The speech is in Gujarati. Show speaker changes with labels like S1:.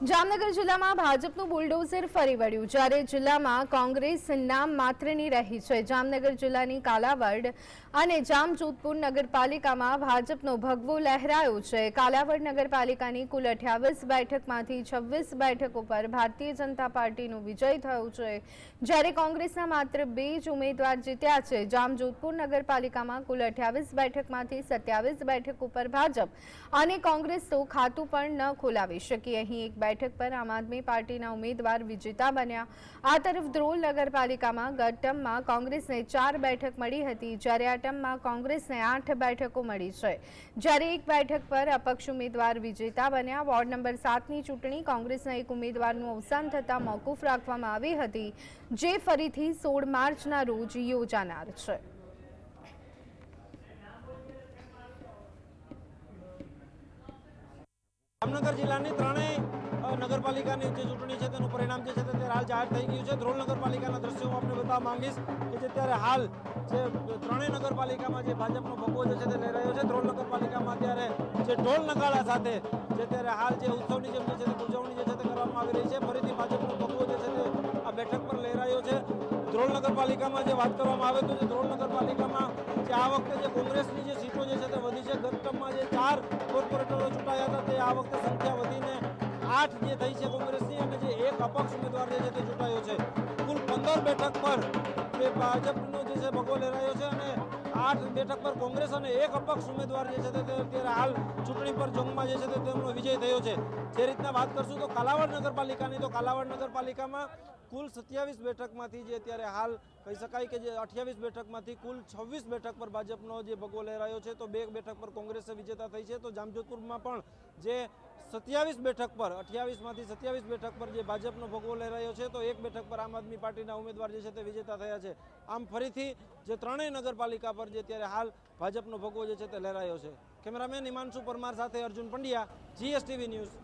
S1: જામનગર જિલ્લામાં ભાજપનું બુલડોઝર ફરી વળ્યું, જ્યારે જિલ્લામાં કોંગ્રેસ નામ માત્રની રહી છે. જામનગર જિલ્લાની કાલાવડ અને જામજોધપુર નગરપાલિકામાં ભાજપનો ભગવો લહેરાયો છે. કાલાવડ નગરપાલિકાની કુલ અઠ્યાવીસ બેઠકમાંથી છવ્વીસ બેઠકો પર ભારતીય જનતા પાર્ટીનો વિજય થયો છે. જ્યારે કોંગ્રેસના માત્ર બે જ ઉમેદવાર જીત્યા છે, જામજોધપુર નગરપાલિકામાં કુલ અઠ્યાવીસ બેઠકમાંથી સત્યાવીસ બેઠકો પર ભાજપ અને કોંગ્રેસ તો ખાતું પણ ન ખોલાવી શકી. અહીં એક બેઠક પર આમ આદમી પાર્ટીના ઉમેદવાર વિજેતા બન્યા. આ તરફ ધ્રોલ નગરપાલિકામાં ગત કોંગ્રેસને ચાર બેઠક મળી હતી, જ્યારે આ ટર્મમાં કોંગ્રેસને આઠ બેઠકો મળી છે. જ્યારે એક બેઠક પર અપક્ષ ઉમેદવાર વિજેતા બન્યા, વોર્ડ નંબર સાતની ચૂંટણી કોંગ્રેસના એક ઉમેદવારનું અવસાન થતાં મોકૂફ રાખવામાં આવી હતી, જે ફરીથી સોળ માર્ચના રોજ યોજાનાર છે.
S2: જામનગર જિલ્લાની ત્રણેય નગરપાલિકાની જે ચૂંટણી છે તેનું પરિણામ જે છે તે હાલ જાહેર થઈ ગયું છે. ધ્રોલ નગરપાલિકાના દ્રશ્યો હું આપને બતાવવા માંગીશ કે જે અત્યારે હાલ જે ત્રણેય નગરપાલિકામાં જે ભાજપનો ભગવો જે છે તે લઈ રહ્યો છે. ધ્રોલ નગરપાલિકામાં અત્યારે જે ઢોલ નગાડા સાથે જે અત્યારે હાલ જે ઉત્સવની જેમ જે છે તે ઉજવણી જે છે તે કરવામાં આવી રહી છે. ફરીથી ભાજપનો ભગવો જે છે તે આ બેઠક પર લઈ રહ્યો છે. ધ્રોલ નગરપાલિકામાં જે વાત કરવામાં આવે તો જે ધ્રોલ નગરપાલિકામાં જે આ વખતે જે કોંગ્રેસની જે સીટો જે છે તે વધી છે. ગત ટર્મમાં જે ચાર કોર્પોરેટરો ચૂંટાયા હતા તે આ વખતે સંખ્યા વધીને જે થઈ છે કોંગ્રેસની, અને જે એક અપક્ષ ઉમેદવાર જે તે ચૂંટાયો છે. કુલ પંદર બેઠક પર તે ભાજપનો જે છે ભગવો લેરાયો છે, અને આઠ બેઠક પર કોંગ્રેસ અને એક અપક્ષ ઉમેદવાર જે છે તે અત્યારે હાલ ચૂંટણી પર જંગમાં જે છે તેમનો વિજય થયો છે. જે રીતના વાત કરશું તો કાલાવડ નગરપાલિકાની, તો કાલાવડ નગરપાલિકામાં કુલ સત્યાવીસ બેઠકમાંથી જે અત્યારે હાલ કહી શકાય કે જે અઠ્યાવીસ બેઠકમાંથી કુલ છવ્વીસ બેઠક પર ભાજપનો જે ભગવો લહેરાયો છે, તો બે બેઠક પર કોંગ્રેસે વિજેતા થઈ છે. તો જામજોધપુરમાં પણ જે સત્યાવીસ બેઠક પર, અઠ્યાવીસમાંથી સત્યાવીસ બેઠક પર જે ભાજપનો ભોગવો લઈ રહ્યો છે, તો એક બેઠક પર આમ આદમી પાર્ટીના ઉમેદવાર જે છે તે વિજેતા થયા છે. આમ ફરીથી જે ત્રણેય નગરપાલિકા પર જે અત્યારે હાલ ભાજપનો ભોગવો જે છે તે લહેરાયો છે. કેમેરામેન હિમાંશુ પરમાર સાથે અર્જુન પંડ્યા, જીએસટીવી ન્યૂઝ.